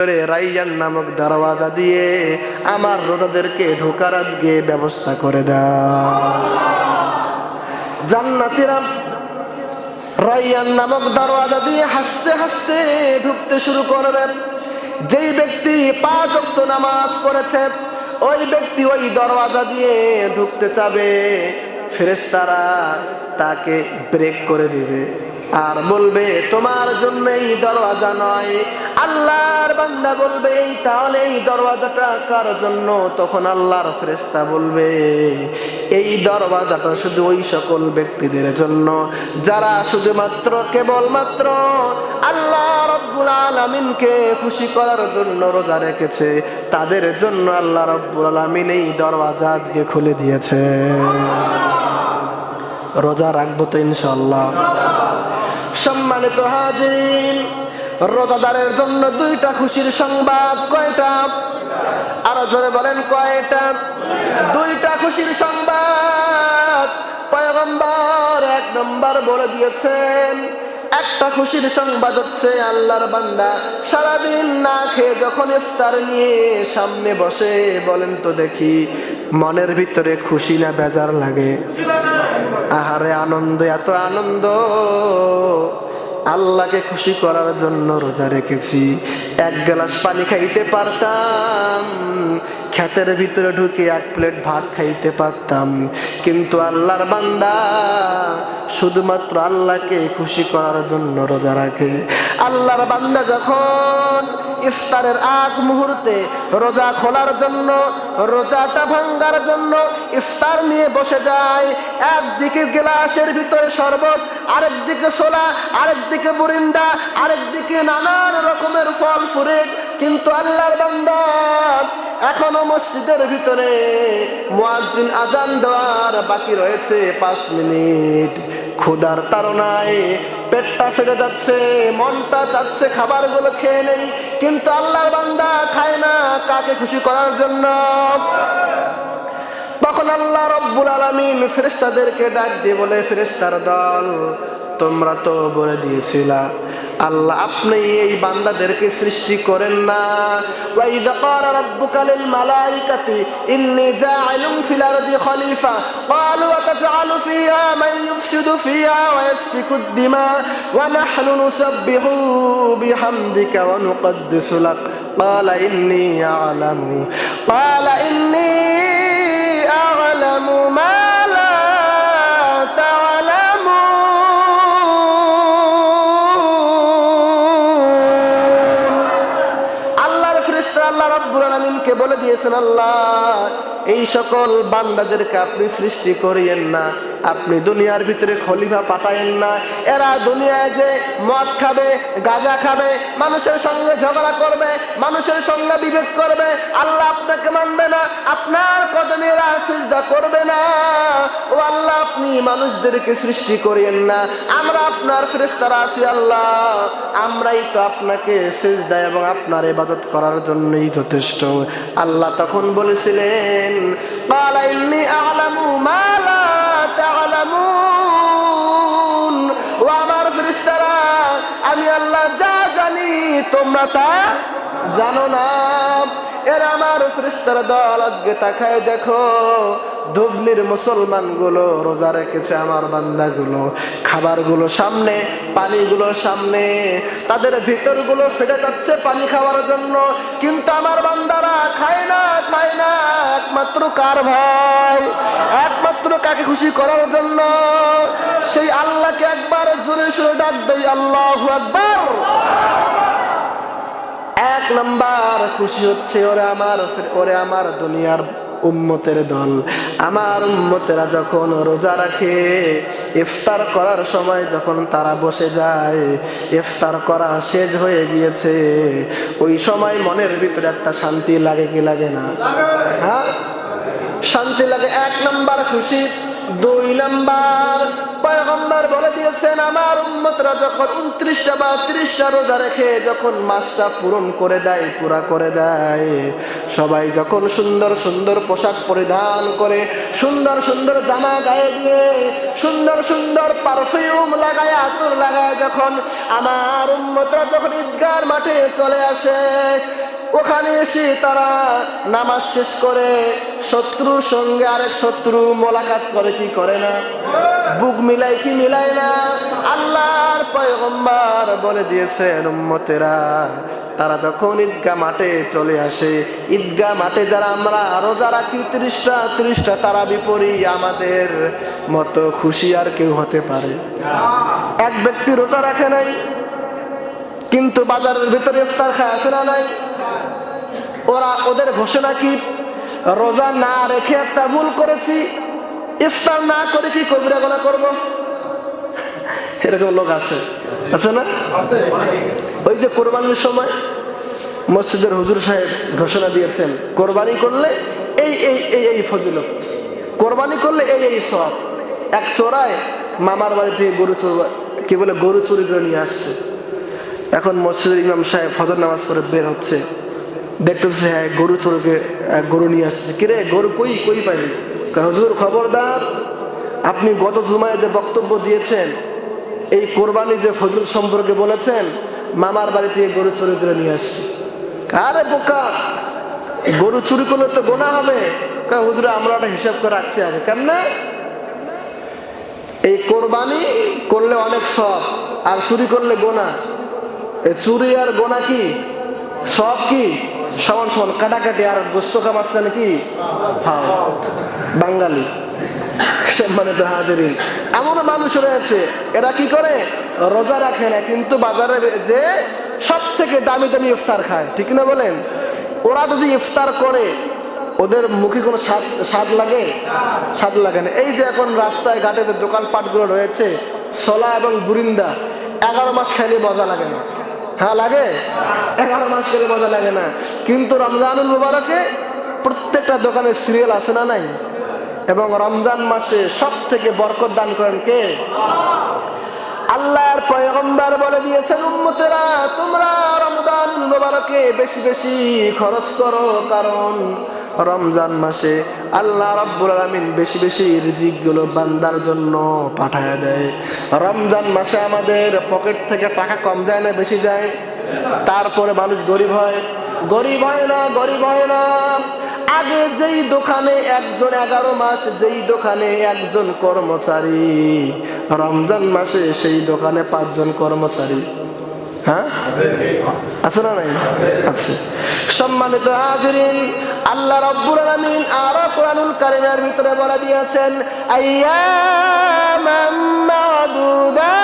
রাইয়ান নামক দরওয়াজা দিয়ে আমার রোজাদেরকে ঢোকার আজকে ব্যবস্থা করে দাও। জান্নাতিরা রাইয়ান নামক দরওয়াজা দিয়ে হাসতে হাসতে ঢুকতে শুরু করবে। যেই ব্যক্তি পাঁচ অক্ত নামাজ পড়েছে, ওই ব্যক্তি ওই দরওয়াজা দিয়ে ঢুকতে চাবে। ফেরেশতারা তাকে ব্রেক করে দিবে। আর বলবে, তোমার জন্য এই দরওয়াজা নয়। আল্লাহর বান্দা বলবে এই তাহলে এই দরওয়াজাটা কার জন্য? তখন আল্লাহর ফেরেশতা বলবে, এই দরওয়াজাটা শুধু ওই সকল ব্যক্তিদের জন্য। যারা শুধুমাত্র, কেবলমাত্র আল্লাহ রব্বুল আলামিনকে খুশি করার জন্য রোজা রেখেছে, তাদের জন্য আল্লাহ রব্বুল আলামিন এই দরওয়াজা আজকে খুলে দিয়েছে। রোজা রাখব তো ইনশাল্লাহ সম্মানিত হাজির রোজাদারের জন্য দুইটা খুশির সংবাদ, কয়টা? আরও জোরে বলেন, কয়টা? দুইটা খুশির সংবাদ। পয়গম্বর এক নম্বর বলে দিয়েছেন একটা খুশির সংবাদ হচ্ছে আল্লাহর বান্দা। সারাদিন না খেয়ে যখন ইফতার নিয়ে সামনে বসে, বলেন তো দেখি, মনের ভিতরে খুশি না বেজার লাগে? আহারে আনন্দ, এত আনন্দ। আল্লাহকে খুশি করার জন্য রোজা রেখেছি। এক গ্লাস পানি খাইতে পারতাম, ক্ষেতের ভিতরে ঢুকে এক প্লেট ভাত খাইতে পারতাম। কিন্তু আল্লাহর বান্দা শুধুমাত্র আল্লাহকে খুশি করার জন্য রোজা রাখে। আল্লাহর বান্দা যখন ইফতারের আগ মুহূর্তে রোজা খোলার জন্য, রোজাটা ভাঙ্গার জন্য ইফতার নিয়ে বসে যায়, একদিকে গ্লাসের ভিতরে শরবত আরেক দিকে সোলা আরেক দিকে বুরিন্দা আরেক দিকে নানান রকমের ফল ফুরেট কিন্তু আল্লাহর বান্দা এখনও মসজিদের ভিতরে মুয়াজ্জিন আজান দেওয়ার বাকি রয়েছে পাঁচ মিনিট। ক্ষুদার তাড়নায় পেটটা ফেটে যাচ্ছে, মনটা চাচ্ছে খাবারগুলো খেয়ে নেই, কিন্তু আল্লাহর বান্দা খায় না কাকে খুশি করার জন্য। তখন আল্লাহ রব্বুল আলমিন ফেরেস্তাদেরকে ডাক দিয়ে বলে ফেরেস্তার দল, তোমরা তো বলে দিয়েছিলা আল্লাহ আপনি এই বান্দাদেরকে সৃষ্টি করেন না ওয়াইদা ক্বালা রাব্বুকা লিল মালাইকাতি ইন্নী জাআইলুন ফিল আরদি খলিফা ক্বালু আতাজআলু ফিহা মান ইউফসিদু ফিহা ওয়া ইয়াসফিকু الدماء ونحن نسبح بحمدك ونقدس لك قال إني أعلم قال إني বলে দিয়েছেন, আল্লাহ, এই সকল বান্দাদেরকে আপনি সৃষ্টি করিয়েন না। আপনি দুনিয়ার ভিতরে খলিফা পাঠায়েন না। এরা দুনিয়ায় যে মদ খাবে, গাঁজা খাবে, মানুষের সঙ্গে ঝগড়া করবে, মানুষের সঙ্গে বিভেদ করবে, আল্লাহ আপনার কদমের আর সিজদা করবে না। ও আল্লাহ, আপনি মানুষদেরকে সৃষ্টি করেন না। আমরা আপনার ফেরেস্তারা আছি, আল্লাহ। আমরাই তো আপনাকে সিজদা এবং আপনার ইবাদত করার জন্যই যথেষ্ট। আল্লাহ তখন বলেছিলেন পালাইনি আলামু মালা তালামুন ও আমার ফেরেস্তারা আমি আল্লাহ যা জানি, তোমরা তা জানো না। এর আমার ফেরেশতার দল আজকে তাকায় দেখো, ধুবনির রোজা রেখেছে আমার বান্দাগুলো। খাবারগুলো সামনে, পানিগুলো সামনে, তাদের ভিতরগুলো ফেটে যাচ্ছে পানি খাওয়ার জন্য। কিন্তু আমার বান্দারা খায় না খায় না, একমাত্র কার ভাই? একমাত্র কাকে খুশি করার জন্য? সেই আল্লাহকে একবার জোরে সুরে ডাক দেই, আল্লাহ আকবার। এক নাম্বার, খুশি হচ্ছে ওরে আমার ওরে আমার দুনিয়ার উম্মতের দল। আমার উম্মতেরা যখন রোজা রাখে, ইফতার করার সময় যখন তারা বসে যায়, ইফতার করা শেষ হয়ে গিয়েছে, ওই সময় মনের ভিতরে একটা শান্তি লাগে কি লাগে না? হ্যাঁ? শান্তি লাগে। এক নাম্বার খুশি। দুই নাম্বার, পয়গম্বর বলে দিয়েছেন, আমার উম্মতরা যখন উনত্রিশটা বা ত্রিশটা রোজা রেখে যখন মাসটা পূরণ করে দেয়, পুরা করে দেয়, সবাই যখন সুন্দর সুন্দর পোশাক পরিধান করে, সুন্দর সুন্দর জামা গায়ে দিয়ে, সুন্দর সুন্দর পারফিউম লাগায়, আতর লাগায়, যখন আমার উম্মতরা যখন ঈদগার মাঠে চলে আসে ওখানে এসে তারা নামাজ শেষ করে, শত্রুর সঙ্গে আরেক শত্রু মোলাকাত করে, কি করে না? বুক মিলাই কি মিলাই না? আল্লাহর পয়গম্বর বলে দিয়েছেন উম্মতেরা, তারা যখন ঈদগা মাঠে চলে আসে ঈদগা মাঠে যারা আমরা, আরও যারা কি ত্রিশটা ত্রিশটা তারা বিপরী আমাদের মতো খুশি আর কেউ হতে পারে। এক ব্যক্তি রোজা রাখে নাই, কিন্তু বাজারের ভিতরে ইফতার খায় আছে না নাই। ওরা ওদের ঘোষণা কি? রোজা না রেখে একটা ভুল করেছি ইফতার না করে কি কবিরা গোনা করব? এরকম লোক আছে। আছে না? ওই যে কোরবানির সময় মসজিদের হুজুর সাহেব ঘোষণা দিয়েছেন কোরবানি করলে এই এই এই এই ফজিলত। কোরবানি করলে এই এই সব এক চোরায় মামার বাড়ি থেকে গরু চোর কি বলে গরু চুরি করে নিয়ে আসছে। এখন মসজিদের ইমাম সাহেব ফজর নামাজ পড়ে বের হচ্ছে। দেখতেছে হ্যাঁ গরু চোরকে গরু নিয়ে আসছে কিরে, গরু কই কই পাইনি হজুর, খবরদার, আপনি গত জুমায় যে বক্তব্য দিয়েছেন, এই কোরবানি যে ফজল সম্পর্কে বলেছেন, মামার বাড়িতে গরু চুরি করে নিয়ে আসছে। আরে বোকা, গরু চুরি করলে তো গোনা হবে। হুজুর, আমরা ওটা হিসাব করে রাখছি আগে। কেমনে? এই কোরবানি করলে অনেক সব, আর চুরি করলে গোনা। চুরি আর গোনা কি? সব কি? সমান সমান কাটাকাটি আর গোস্ত কামাচ্ছেন কি? বাঙালি। মানে তো হাজির এমন মানুষ রয়েছে, এরা কি করে? রোজা রাখে না, কিন্তু বাজারে যে সব থেকে দামি দামি ইফতার খায়, ঠিক না বলেন? ওরা যদি ইফতার করে, ওদের মুখে কোনো স্বাদ স্বাদ লাগে? স্বাদ লাগে না। এই যে এখন রাস্তায় ঘাটে যে দোকানপাটগুলো রয়েছে সলা এবং বুরিন্দা, এগারো মাস খাইলে মজা লাগে না। হ্যাঁ লাগে। এগারো মাস করে মজা লাগে না। কিন্তু রমজানুল মুবারকে প্রত্যেকটা দোকানে সিরিয়াল আছে না নাই? এবং রমজান মাসে সব থেকে বরকত দান করেন কে? আল্লাহর পয়গম্বর বলে দিয়েছেন, উম্মতেরা, তোমরা রমজান মুবারকে বেশি বেশি খরচ করো, কারণ রমজান মাসে আল্লাহ রাব্বুল আলামিন বেশি বেশি রিজিকগুলো বান্দার জন্য পাঠায় দেয়। রমজান মাসে আমাদের পকেট থেকে টাকা কম যায় না, বেশি যায়? তারপরে মানুষ গরিব হয়। গরিব হয় না, গরিব হয় না। আগে যেই দোকানে একজন এগারো মাস, যেই দোকানে একজন কর্মচারী। রমজান মাসে সেই দোকানে পাঁচজন কর্মচারী। হ্যাঁ? আছে না নাই? আছে। সম্মানিত হাজরিন আল্লাহ রব্বুল আলামিন আরও কোরআনুল কারিমের ভিতরে বলে দিয়েছেন আইয়ামাম মাদুদাত